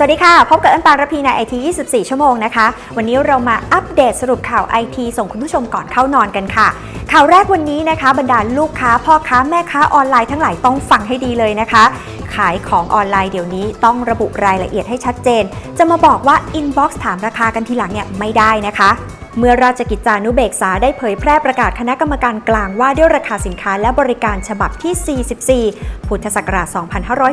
สวัสดีค่ะ พบกับอันปานระพีในไอที24 ชั่วโมงนะคะ วันนี้เรามาอัปเดตสรุปข่าวไอทีส่งคุณผู้ชมก่อนเข้านอนกันค่ะ ข่าวแรกวันนี้นะคะ บรรดาลูกค้า พ่อค้าแม่ค้าออนไลน์ทั้งหลายต้องฟังให้ดีเลยนะคะ ขายของออนไลน์เดี๋ยวนี้ต้องระบุรายละเอียดให้ชัดเจน จะมาบอกว่า inbox ถามราคากันทีหลังเนี่ยไม่ได้นะคะ เมื่อราชกิจจานุเบกษาได้เผยแพร่ประกาศคณะกรรมการกลางว่าด้วยราคาสินค้าและบริการฉบับที่ 44 พุทธศักราช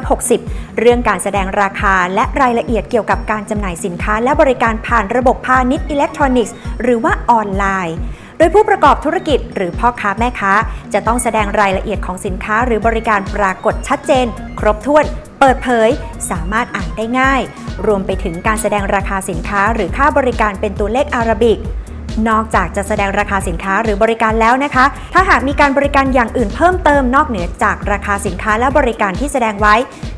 2560 เรื่องการแสดงราคาและรายละเอียดเกี่ยวกับการจำหน่ายสินค้าและบริการผ่านระบบพาณิชย์อิเล็กทรอนิกส์ หรือว่าออนไลน์โดยผู้ประกอบธุรกิจหรือพ่อค้าแม่ค้า จะต้องแสดงรายละเอียดของสินค้าหรือบริการปรากฏชัดเจน ครบถ้วน เปิดเผย สามารถอ่านได้ง่าย รวมไปถึงการแสดงราคาสินค้าหรือค่าบริการเป็นตัวเลขอาราบิก นอกจากจะแสดงราคาสินค้าหรือบริการแล้วนะคะ ถ้าหากมีการบริการอย่างอื่นเพิ่มเติมนอกเหนือจากราคาสินค้าและบริการที่แสดงไว้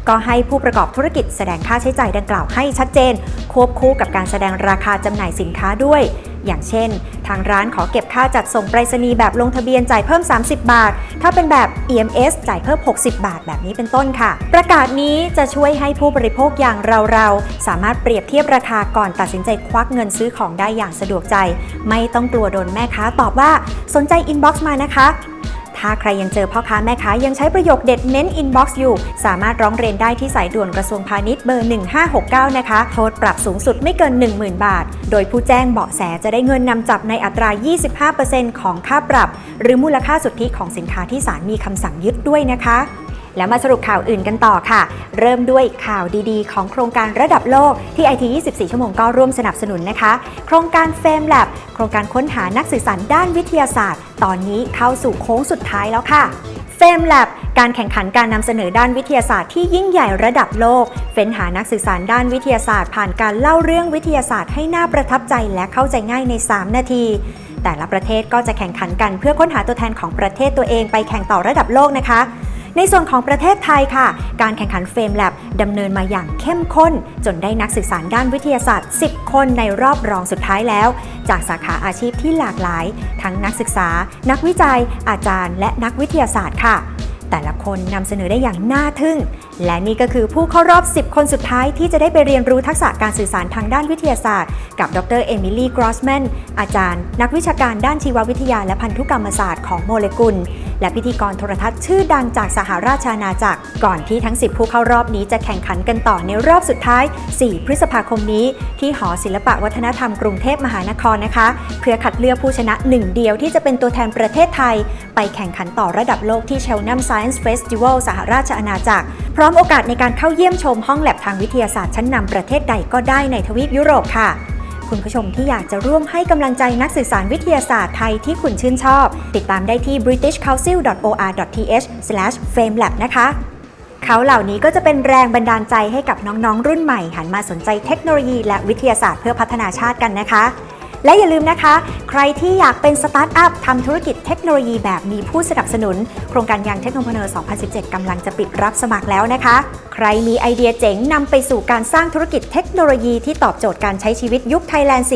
ก็ให้ผู้ประกอบธุรกิจแสดงค่าใช้จ่ายดังกล่าวให้ชัดเจน ควบคู่กับการแสดงราคาจำหน่ายสินค้าด้วยอย่างเช่น ทางร้านขอเก็บค่าจัดส่งไปรษณีย์แบบลงทะเบียนจ่ายเพิ่ม 30 บาท ถ้าเป็นแบบ EMS จ่ายเพิ่ม 60 บาท แบบนี้เป็นต้นค่ะ ประกาศนี้จะช่วยให้ผู้บริโภคอย่างเราๆ สามารถเปรียบเทียบราคาก่อนตัดสินใจควักเงินซื้อของได้อย่างสะดวกใจ ไม่ต้องกลัวโดนแม่ค้าตอบว่าสนใจอินบ็อกซ์มานะคะ ถ้าใครยังเจอพ่อค้าแม่ค้ายังใช้ประโยคเด็ดเน้นอินบ็อกซ์อยู่ สามารถร้องเรียนได้ที่สายด่วนกระทรวงพาณิชย์เบอร์ 1569 นะคะ โทษปรับสูงสุดไม่เกิน 10,000 บาท โดยผู้แจ้งเบาะแสจะได้เงินนำจับในอัตรา 25%ของค่าปรับ หรือมูลค่าสุทธิของสินค้าที่ศาลมีคำสั่งยึดด้วยนะคะ แล้วมาสรุปข่าวอื่นกันต่อค่ะ เริ่มด้วยข่าวดีๆ ของโครงการระดับโลกที่ IT 24 ชั่วโมงก็ร่วมสนับสนุนนะคะ โครงการ Fame Lab โครงการค้นหานักสื่อสารด้านวิทยาศาสตร์ ตอนนี้เข้าสู่โค้งสุดท้ายแล้วค่ะ Fame Lab การแข่งขันการนำเสนอด้านวิทยาศาสตร์ที่ยิ่งใหญ่ระดับโลก เฟ้นหานักสื่อสารด้านวิทยาศาสตร์ ผ่านการเล่าเรื่องวิทยาศาสตร์ให้น่าประทับใจและเข้าใจง่ายใน 3 นาที แต่ละประเทศก็จะแข่งขันกันเพื่อค้นหาตัวแทนของประเทศตัวเองไปแข่งต่อระดับโลกนะคะ ในส่วนของประเทศไทยค่ะ การแข่งขันเฟรมแลบดำเนินมาอย่างเข้มข้น จนได้นักสื่อสารด้านวิทยาศาสตร์ 10 คนในรอบรองสุดท้ายแล้ว จากสาขาอาชีพที่หลากหลาย ทั้งนักศึกษา นักวิจัย อาจารย์ และนักวิทยาศาสตร์ค่ะแต่ละคนนำเสนอได้อย่างน่าทึ่ง และนี่ก็คือผู้เข้ารอบ 10 คนสุดท้ายที่จะได้ไปเรียนรู้ทักษะการสื่อสารทางด้านวิทยาศาสตร์ กับดรเอมิลี่ กรอสแมน อาจารย์ นักวิชาการด้านชีววิทยาและพันธุกรรมศาสตร์ของโมเลกุล และพิธีกรโทรทัศน์ชื่อดังจากสหราชอาณาจักร ก่อนที่ทั้ง 10 ผู้เข้ารอบนี้จะแข่งขันกันต่อในรอบสุดท้าย 4 พฤษภาคมนี้ ที่หอศิลปะวัฒนธรรมกรุงเทพมหานครนะคะ เพื่อคัดเลือกผู้ชนะหนึ่งเดียวที่จะเป็นตัวแทนประเทศไทย ไปแข่งขันต่อระดับโลกที่ Cheltenham Science Festival สหราชอาณาจักร พร้อมโอกาสในการเข้าเยี่ยมชมห้องแลบทางวิทยาศาสตร์ชั้นนำประเทศใดก็ได้ในทวีปยุโรปค่ะ คุณผู้ชมที่อยากจะร่วมให้กำลังใจนักสื่อสารวิทยาศาสตร์ไทยที่คุณชื่นชอบ ติดตามได้ที่ britishcouncil.or.th/famelab นะคะ เขาเหล่านี้ก็จะเป็นแรงบันดาลใจให้กับน้องๆ รุ่นใหม่ หันมาสนใจเทคโนโลยีและวิทยาศาสตร์เพื่อพัฒนาชาติกันนะคะ และอย่าลืมนะคะ ใครที่อยากเป็นสตาร์ทอัพทำธุรกิจเทคโนโลยีแบบมีผู้สนับสนุน โครงการยังเทคโนโลยี2017 กำลังจะปิดรับสมัครแล้วนะคะ ใครมีไอเดียเจ๋งนำไปสู่การสร้างธุรกิจเทคโนโลยีที่ตอบโจทย์การใช้ชีวิตยุคไทยแลนด์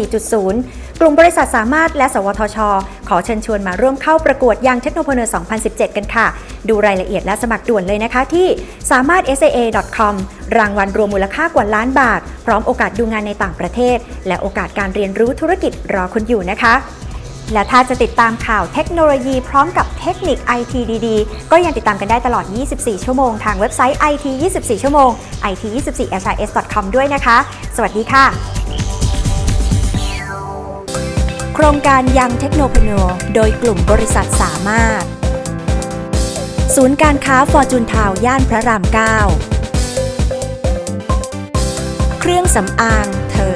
4.0 กลุ่มบริษัทสามารถและ สวทช ขอเชิญชวนมาร่วมเข้าประกวดยังเทคโนโลยี2017 กันค่ะ ดูรายละเอียดและสมัครด่วนเลยนะคะที่สามารถ saa.com รางวัลรวมมูลค่ากว่าล้านบาท พร้อมโอกาสดูงานในต่างประเทศ และโอกาสการเรียนรู้ธุรกิจรอคุณอยู่นะคะ และถ้าจะติดตามข่าวเทคโนโลยีพร้อมกับเทคนิค IT ดีๆ ก็ยังติดตามกันได้ตลอด 24 ชั่วโมง ทางเว็บไซต์ IT 24 ชั่วโมง it24sis.com ด้วยนะคะ สวัสดีค่ะ ครงการยังเทคโนโลยีโดยกลุ่มบริษัทสามารถ ศูนย์การค้าฟอร์จูนทาวย่านพระราม9เครื่องสำอางเธอ